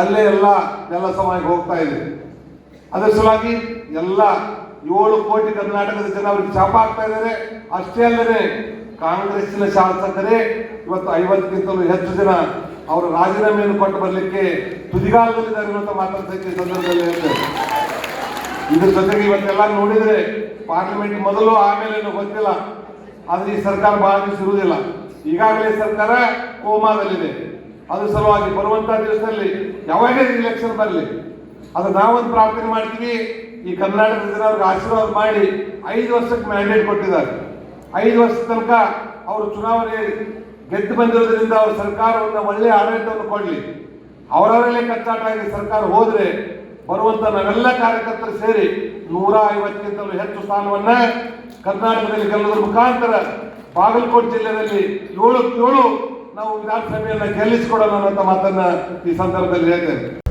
ಅಲ್ಲೇ ಎಲ್ಲ ಸಮಯಕ್ಕೆ ಹೋಗ್ತಾ ಇದೆ. ಅದರ ಸಲುವಾಗಿ ಎಲ್ಲ ಏಳು ಕೋಟಿ ಕರ್ನಾಟಕದ ಜನ ಅವ್ರಿಗೆ ಶಾಪ ಆಗ್ತಾ ಇದ್ದಾರೆ. ಅಷ್ಟೇ ಅಲ್ಲದೆ ಕಾಂಗ್ರೆಸ್ಸಿನ ಶಾಸಕರೇ ಇವತ್ತು ಐವತ್ತಕ್ಕಿಂತಲೂ ಹೆಚ್ಚು ಜನ ಅವರು ರಾಜೀನಾಮೆಯನ್ನು ಕೊಟ್ಟು ಬರಲಿಕ್ಕೆ ತುದಿಗಾಲದಲ್ಲಿದ್ದಾರೆ ಮಾತ್ರ ಮಾತಾಡ್ತಕ್ಕೆ ಸಂದರ್ಭದಲ್ಲಿ ಇದ್ರ ಜೊತೆಗೆ ಇವತ್ತೆಲ್ಲ ನೋಡಿದ್ರೆ ಪಾರ್ಲಿಮೆಂಟ್ ಮೊದಲು ಆಮೇಲೆ ಗೊತ್ತಿಲ್ಲ. ಆದ್ರೆ ಈ ಸರ್ಕಾರ ಬಹಳ ದಿವಸ ಇರುವುದಿಲ್ಲ. ಈಗಾಗಲೇ ಸರ್ಕಾರ ಕೋಮಾದಲ್ಲಿದೆ. ಅದ್ರ ಸಲುವಾಗಿ ಬರುವಂತ ದಿವಸದಲ್ಲಿ, ಯಾವಾಗ ಇಲೆಕ್ಷನ್ ಬರಲಿ, ಅದು ನಾವೊಂದು ಪ್ರಾರ್ಥನೆ ಮಾಡ್ತೀವಿ. ಈ ಕರ್ನಾಟಕದ ಜನರಿಗೆ ಆಶೀರ್ವಾದ ಮಾಡಿ ಐದು ವರ್ಷಕ್ಕೆ ಮ್ಯಾಂಡೇಟ್ ಕೊಟ್ಟಿದ್ದಾರೆ. ಐದು ವರ್ಷದ ತನಕ ಅವರು ಚುನಾವಣೆ ಗೆದ್ದು ಬಂದಿರೋದ್ರಿಂದ ಅವ್ರ ಸರ್ಕಾರವನ್ನು ಒಳ್ಳೆಯ ಆಡಳಿತವನ್ನು ಕೊಡಲಿ. ಅವರವರಲ್ಲೇ ಕಚ್ಚಾಟ ಆಗಿ ಸರ್ಕಾರ ಹೋದರೆ ಬರುವಂತ ನಾವೆಲ್ಲ ಕಾರ್ಯಕರ್ತರು ಸೇರಿ ನೂರ ಐವತ್ತಕ್ಕಿಂತಲೂ ಹೆಚ್ಚು ಸ್ಥಾನವನ್ನ ಕರ್ನಾಟಕದಲ್ಲಿ ಗೆಲ್ಲುವುದರ ಮುಖಾಂತರ ಬಾಗಲಕೋಟೆ ಜಿಲ್ಲೆಯಲ್ಲಿ ಏಳು ಏಳು ನಾವು ವಿಧಾನಸಭೆಯನ್ನ ಗೆಲ್ಲಿಸಿಕೊಡೋಣ ಅನ್ನೋ ಮಾತನ್ನ ಈ ಸಂದರ್ಭದಲ್ಲಿ ಹೇಳ್ತೇನೆ.